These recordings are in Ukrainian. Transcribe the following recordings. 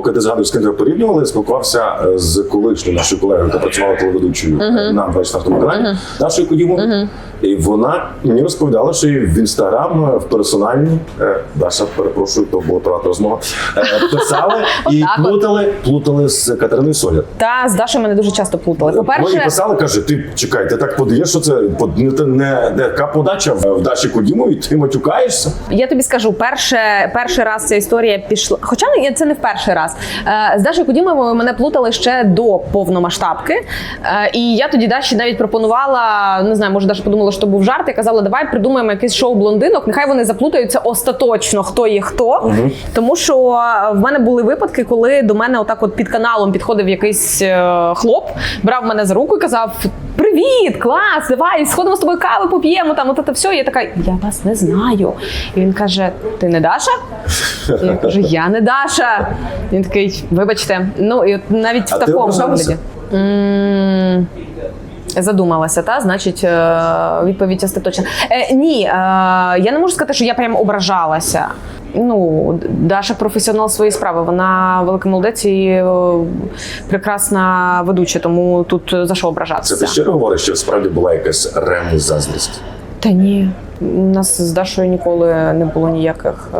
поки ти згадуєш, з ким тебе порівнювали, спілкувався е, з колишньою нашою колегою, яка працювала телеведучою е, на 24 каналі, Дашою Кудімовою. І вона мені розповідала, що в інстаграм е, в персональній Даша, перепрошую, то була приватна розмова. Писали і плутали, плутали з Катериною Соляр. Та з Дашою мене дуже часто плутали. По-перше, писали, каже, ти чекай, ти так подаєш, що це не, не, така подача в Даші Кудімовій, ти матюкаєшся. я тобі скажу, перше, перший раз ця історія пішла. Хоча це не в перший раз. Е, З Дашою Кудімовою мене плутали ще до повномасштабки. Е, І я тоді Даші навіть пропонувала, не знаю, може Даша подумала, що був жарт. Я казала, давай придумаємо якесь шоу блондинок. Нехай вони заплутаються остаточно, хто є хто. Тому що в мене були випадки, коли до мене отак от під каналом підходив якийсь е, хлоп, брав мене за руку і казав: Привіт, клас, давай сходимо з тобою кави, поп'ємо там. От це все. Я така, я вас не знаю. І він каже: Ти не Даша? Я кажу, я не Даша. Він такий, вибачте, ну і от навіть А в такому вигляді. Задумалася, та значить е, відповідь остаточна. Е, ні, е, я не можу сказати, що я прям ображалася. Ну, Даша професіонал своєї справи. Вона велика молодець і е, прекрасна ведуча, тому тут за що Це ображатися. ти щиро говориш, що справді була якась ревність заздрість. Та ні, у нас з Дашою ніколи не було ніяких. е,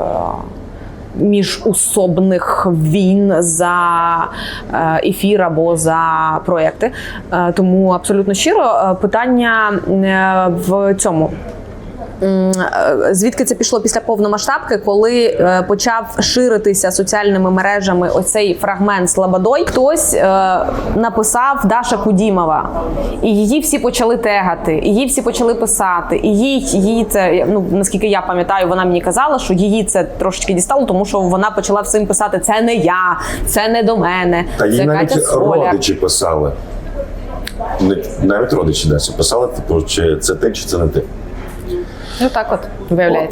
Міжусобних війн за е, ефір або за проекти. Е, Тому абсолютно щиро е, питання в цьому. Звідки це пішло після повномасштабки, коли е, почав ширитися соціальними мережами оцей фрагмент Слободой, хтось е, написав Даша Кудімова, і її всі почали тегати, її всі почали писати. І їй, їй це ну наскільки я пам'ятаю, вона мені казала, що її це трошечки дістало, тому що вона почала всім писати: це не я, це не до мене, Та їй навіть Соля. родичі писали. Навіть родичі Дасі писали, типу, чи це ти, чи це не ти. Ну так от виявляється.